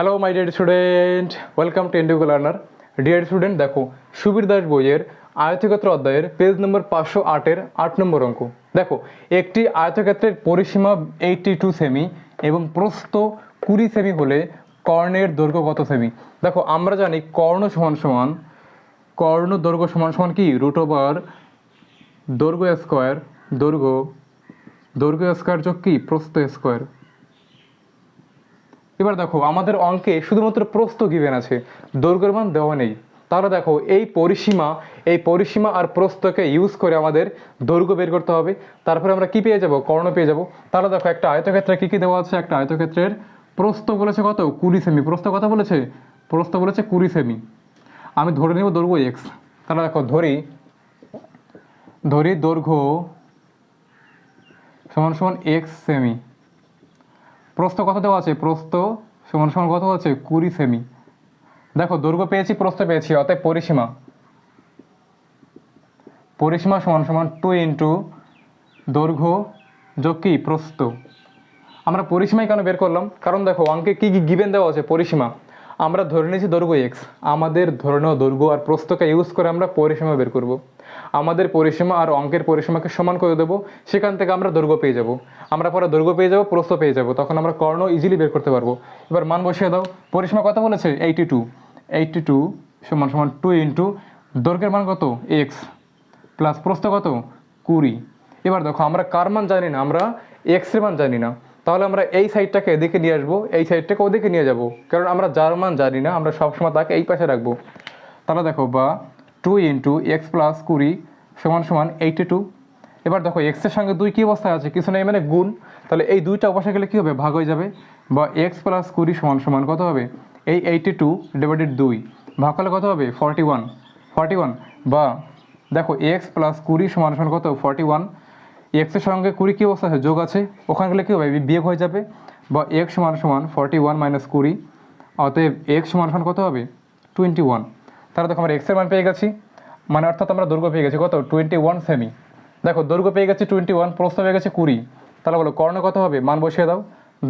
Hello my dear student welcome to Indigo learner dear student দেখো, সুবীর দাস বইয়ের আয়তক্ষেত্র অধ্যায়ের পেজ নম্বর পাঁচশো আটের আট নম্বর অঙ্ক। দেখো, একটি আয়তক্ষেত্রের পরিসীমা এইটটি টু সেমি এবং প্রস্থ কুড়ি সেমি হলে কর্ণের দৈর্ঘ্য কত সেমি দেখো, আমরা জানি কর্ণ সমান সমান, কর্ণ দৈর্ঘ্য সমান সমান কি? রুট ওভার দৈর্ঘ্য স্কোয়ার দৈর্ঘ্য দৈর্ঘ্য স্কোয়ার যোগ কি? প্রস্থ স্কোয়ার এবার দেখো, আমাদের অঙ্কে শুধুমাত্র প্রস্থ গিভেন আছে। দৈর্ঘ্যের মান দেওয়া নেই। তাহলে দেখো, এই পরিসীমা এই পরিসীমা আর প্রস্থকে ইউজ করে আমাদের দৈর্ঘ্য বের করতে হবে। তারপরে আমরা কি পেয়ে যাব? কর্ণ পেয়ে যাব। তাহলে দেখো, একটা আয়তক্ষেত্রে কী কী দেওয়া আছে? একটা আয়তক্ষেত্রের প্রস্থ বলেছে কত? কুড়ি সেমি। প্রস্থ কত বলেছে? প্রস্থ বলেছে কুড়ি সেমি। আমি ধরে নেব দৈর্ঘ্য এক্স তাহলে দেখো, ধরি ধরি দৈর্ঘ্য সমান সমান এক্স সেমি। প্রস্থ কত দেওয়া আছে? প্রস্থ সমান সমান কত আছে? কুড়ি সেমি। দেখো, দৈর্ঘ্য পেয়েছি, প্রস্থ পেয়েছি, অতএব পরিসীমা। পরিসীমা সমান সমান টু ইন্টু দৈর্ঘ্য যোগ কি? প্রস্থ। আমরা পরিসীমাই কেন বের করলাম? কারণ দেখো, অঙ্কে কী কী গিভেন দেওয়া আছে? পরিসীমা। আমরা ধরে নিয়েছি দৈর্ঘ্য এক্স আমাদের ধরে নেওয়া দৈর্ঘ্য আর প্রস্থকে ইউজ করে আমরা পরিসীমা বের করব। আমাদের পরিসীমা আর অঙ্কের পরিসীমাকে সমান করে দেবো। সেখান থেকে আমরা দৈর্ঘ্য পেয়ে যাব। আমরা পরে দৈর্ঘ্য পেয়ে যাব, প্রস্থ পেয়ে যাব। তখন আমরা কর্ণ ইজিলি বের করতে পারব। এবার মান বসিয়ে দাও। পরিসীমা কত বলেছে? এইটি টু এইটি টু সমান সমান টু ইন্টু দৈর্ঘ্যের মান কত? এক্স প্লাস প্রস্থ কত? কুড়ি। এবার দেখো, আমরা কার মান জানি না? আমরা এক্সের মান জানি না। তাহলে আমরা এই সাইডটাকে এদিকে নিয়ে আসব, এই সাইডটাকে ওদিকে নিয়ে যাব। কারণ আমরা যার মান জানি না, আমরা সবসময় তাকে এই পাশে রাখব। তাহলে দেখো, বা টু ইন্টু এক্স প্লাস কুড়ি সমান সমান এইটি টু। এবার দেখো এক্সের সঙ্গে দুই কী অবস্থায় আছে? কিছু নেই মানে গুণ। তাহলে এই দুইটা অবস্থায় গেলে কী হবে? ভাগ হয়ে যাবে। বা এক্স প্লাস কুড়ি সমান সমান কত হবে? এই এইটি টু ডিভাইডেড দুই। ভাগ করলে কত হবে? Forty one. Forty one. বা দেখো, এক্স প্লাস কুড়ি সমান সমান কত? Forty one. এক্সের সঙ্গে কুড়ি কী অবস্থা আছে? যোগ আছে। ওখানে গেলে কী হবে? বিয়োগ হয়ে যাবে। বা এক্স সমান সমান ফর্টি ওয়ান মাইনাস কুড়ি। অতএব এক্স সমান সমান কত হবে? Twenty one. তাহলে দেখো আমরা এক্সের মান পেয়ে গেছি। মানে অর্থাৎ আমরা দৈর্ঘ্য পেয়ে গেছি কত? টোয়েন্টি ওয়ান সেমি দেখো, দৈর্ঘ্য পেয়ে গেছি টোয়েন্টি ওয়ান প্রস্থ পেয়ে গেছে কুড়ি। তাহলে বলো, কর্ণ কত হবে? মান বসিয়ে দাও।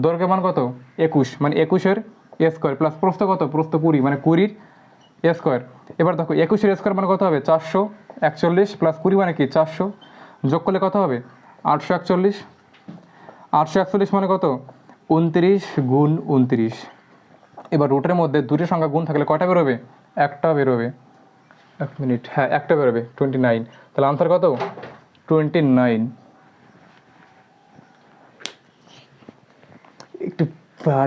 দৈর্ঘ্যের মান কত? একুশ। মানে একুশের এ স্কোয়ার প্লাস প্রস্থ কত? প্রস্থ কুড়ি মানে কুড়ির এ স্কোয়ার এবার দেখো, একুশের স্কোয়ার মানে কত হবে? চারশো একচল্লিশ প্লাস কুড়ি মানে কি? চারশো। যোগ করলে কত হবে? আটশো একচল্লিশ। আটশো একচল্লিশ মানে কত? উনত্রিশ গুণ উনত্রিশ। এবার রুটের মধ্যে দুটি সংখ্যা গুণ থাকলে কটা বেরোবে? একটা বেরোবে। এক মিনিট হ্যাঁ একটা বেরোবে টোয়েন্টি নাইন তাহলে আনসার কত? Twenty nine